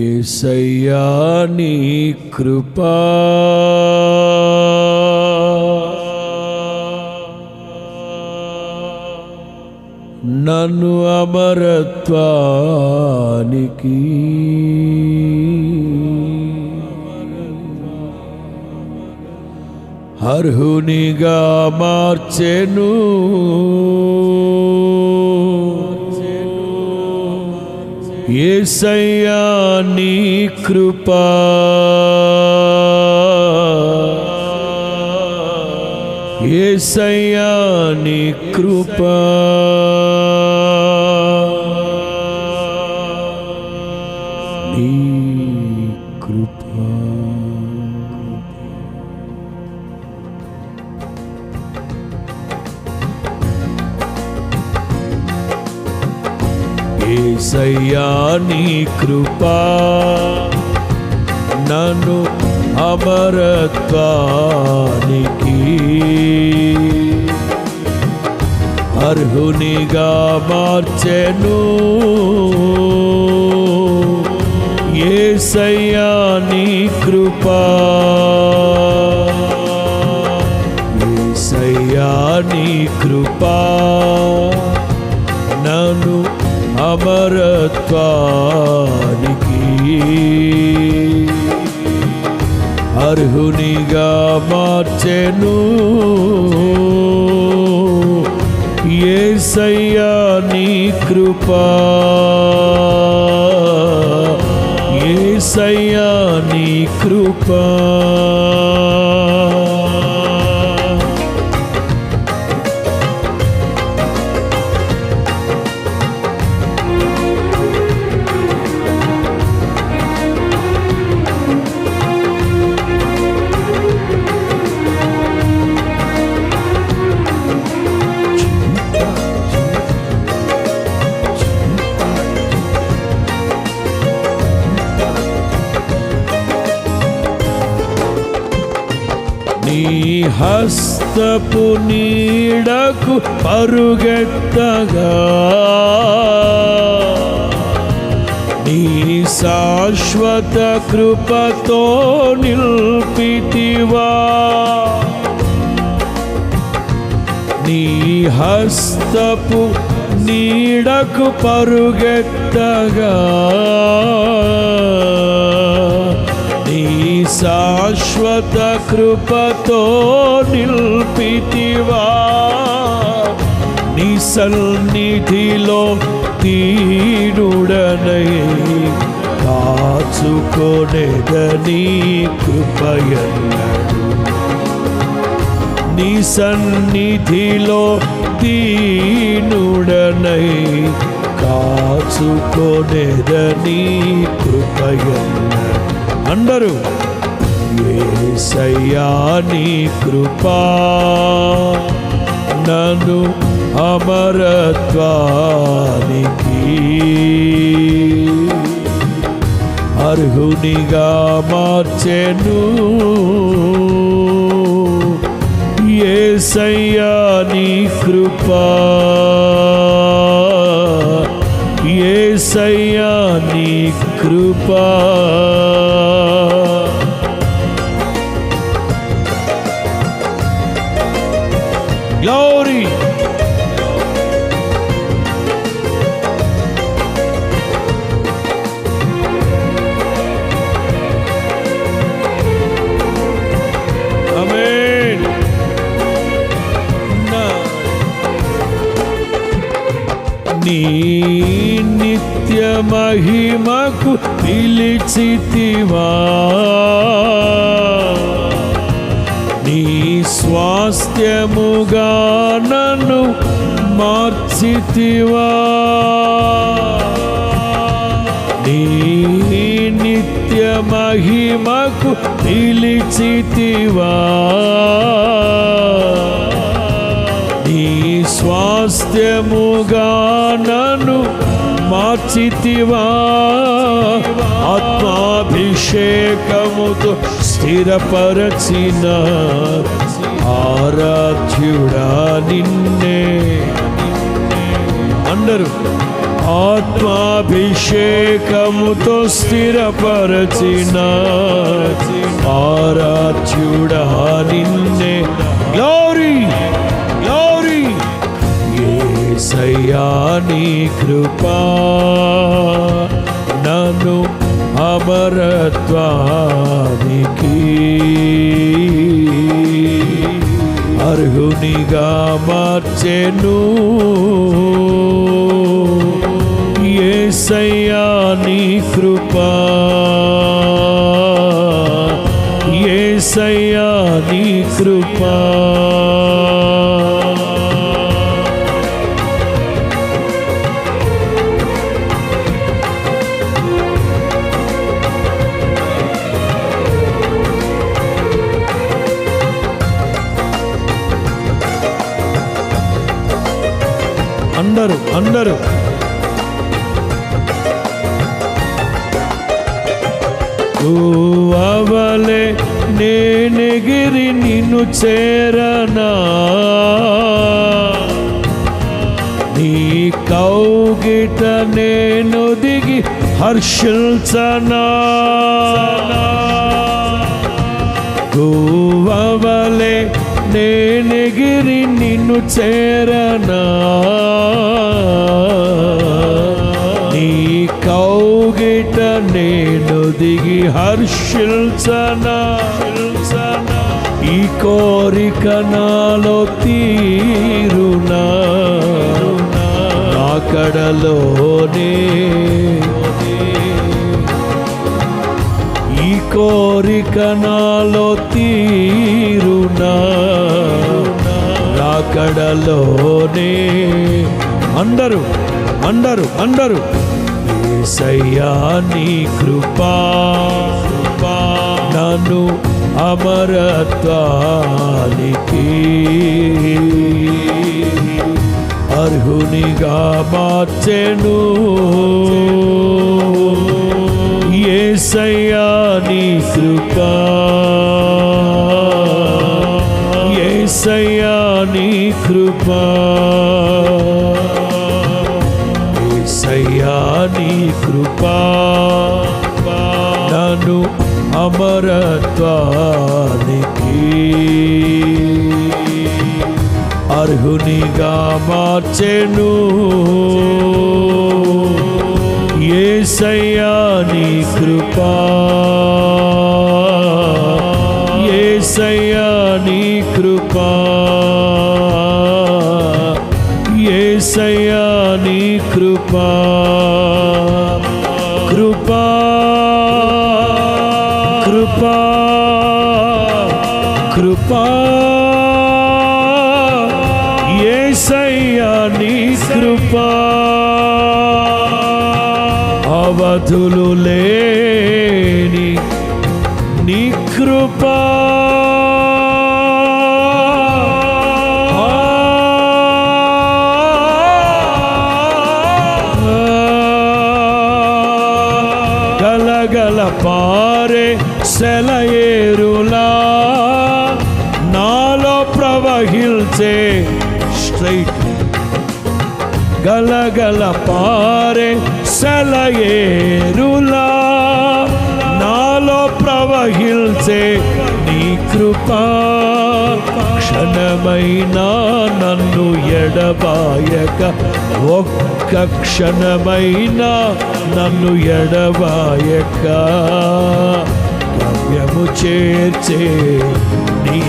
ఏసయ్యా నీ కృపా నన్ను అమరత్వానికి అర్హునిగా మార్చెను. ఏసయ్యా నీ కృపా. ఏసయ్యా నీ కృపా. నీ ఏసయ్యా నీ కృపా నన్ను అమరత్వానికి. అర్హునిగా మార్చెను. ఏసయ్యా నీ కృపా అమరత్వానికి అర్హునిగా మార్చెను ఏసయ్యా నీ కృపా. ఏసయ్యా నీ కృపా. హస్తపు నీడకు పరుగెత్తగా. నీ శాశ్వత కృపతో నిల్పితివా. నీ హస్తపు నీడకు పరుగెత్తగా. శాశ్వత కృపతో నిల్పితివా. నీ సన్నిధిలో తీరుడనై కాచుకొనెదని కృపయన్నడు నీ సన్నిధిలో దీనుడనై కాచుకొనేదని కృపయన్న అందరూ నీ కృపా నను అమరత్వానికి అర్హునిగా మార్చెను. ఏసయ్యా నీ కృపా ఏసయ్యా నీ కృపా నిత్య మహిమకు నిలిచితివా. నీ స్వాస్థ్యముగా నన్ను మార్చితివా. నీ నిత్య మహిమకు నిలిచితివా. స్వాస్థ్యముగా నన్ను మార్చితివా. ఆత్మాభిషేకముతో స్థిరపరచిన ఆరాధ్యుడా నిన్నే. అందరు ఆత్మాభిషేకముతో స్థిరపరచిన ఆరాధ్యుడా నిన్నే. కృపా నను అమరత్వానికి. అర్హునిగా మార్చెను. ఏసయ్యా నీ కృపా. ఏసయ్యా నీ కృపా. అవలే నేనెగిరి నిన్ను చేరనా? నీ కౌగిట నేను దిగి హర్షిల్చనా? గోవలే నేనెగిరి నిన్ను చేరనా? దిగి హర్షిల్చనా ఈ కోరిక నాలో తీరునా? నా కడలోనే. ఈ కోరిక నాలో తీరునా? రాకడలోనే అందరూ అందరూ అందరూ. ఏసయ్యా నీ కృపా కృపా నన్ను అమరత్వానికి అర్హునిగా మార్చెను. ఏసయ్యా నీ కృపా ఏసయ్యా నీ కృపా. నీ కృపా. నను అమరత్వానికి అర్హునిగా మార్చెను. ఏసయ్యా నీ కృపా. ఏసయ్యా నీ కృపా. అవధులు లేని నీ కృపా. గలగల పారే సెలయేరులా. నాలో ప్రవహిల్చే స్ట్రైట్ గలగల పారే సెలయేరులా నాలో ప్రవహిల్చే నీ కృపా క్షణమైనా నన్ను ఎడబాయక ఒక్క క్షణమైనా నన్ను ఎడబాయక గమ్యము చేర్చే నీ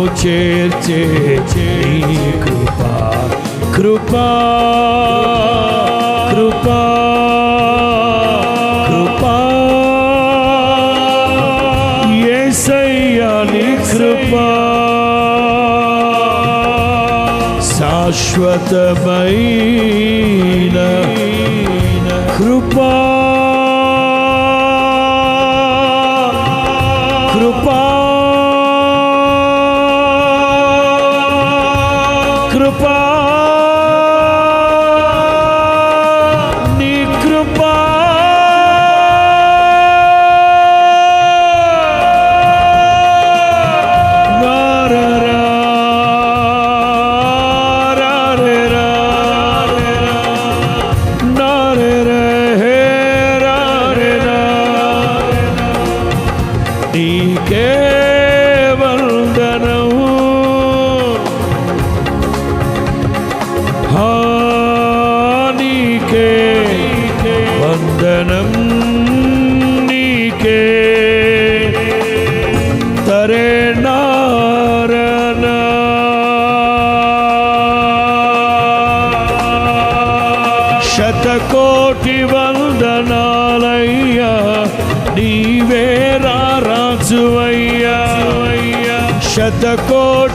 గమ్యము చేర్చే నీ కృపా కృపా కృపా కృపా. ఏసయ్యాని నీ కృపా. శాశ్వతమైన తరే నారణ శతకోటి వందనాలయ్యా నీవే రాజువయ్యా శతకోటి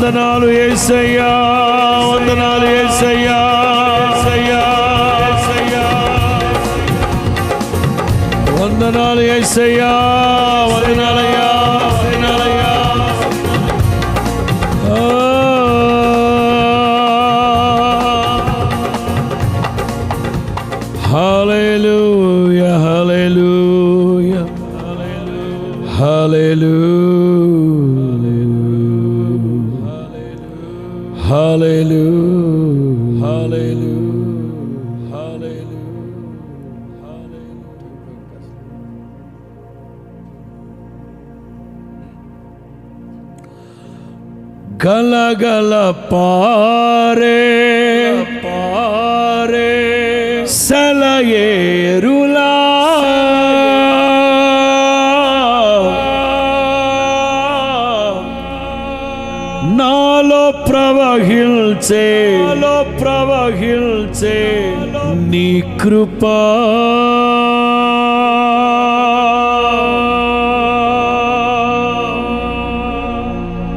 వందనాలు ఏసయ్యా వందనాలు ఏసయ్యా వందనాలు ఏసయ్యా వందనాలయ్యా వందనాలయ్యా. Hallelujah, hallelujah, hallelujah, hallelujah, hallelujah, గలగల పారే పారే కృపా.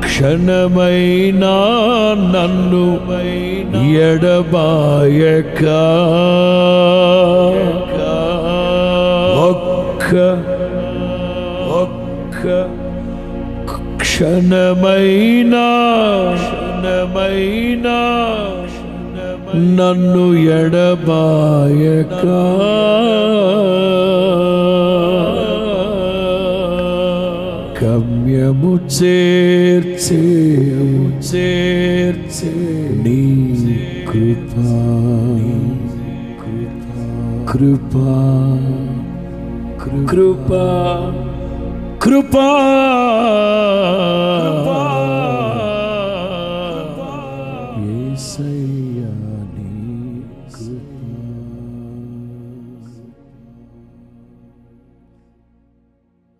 క్షణమైనా నన్ను ఎడబాయక. ఒక్క ఒక్క క్షణమైనా క్షణమైనా నన్ను ఎడబాయక. గమ్యము చేర్చే చేర్చే నీ కృపా. కృపా. కృపా. కృపా.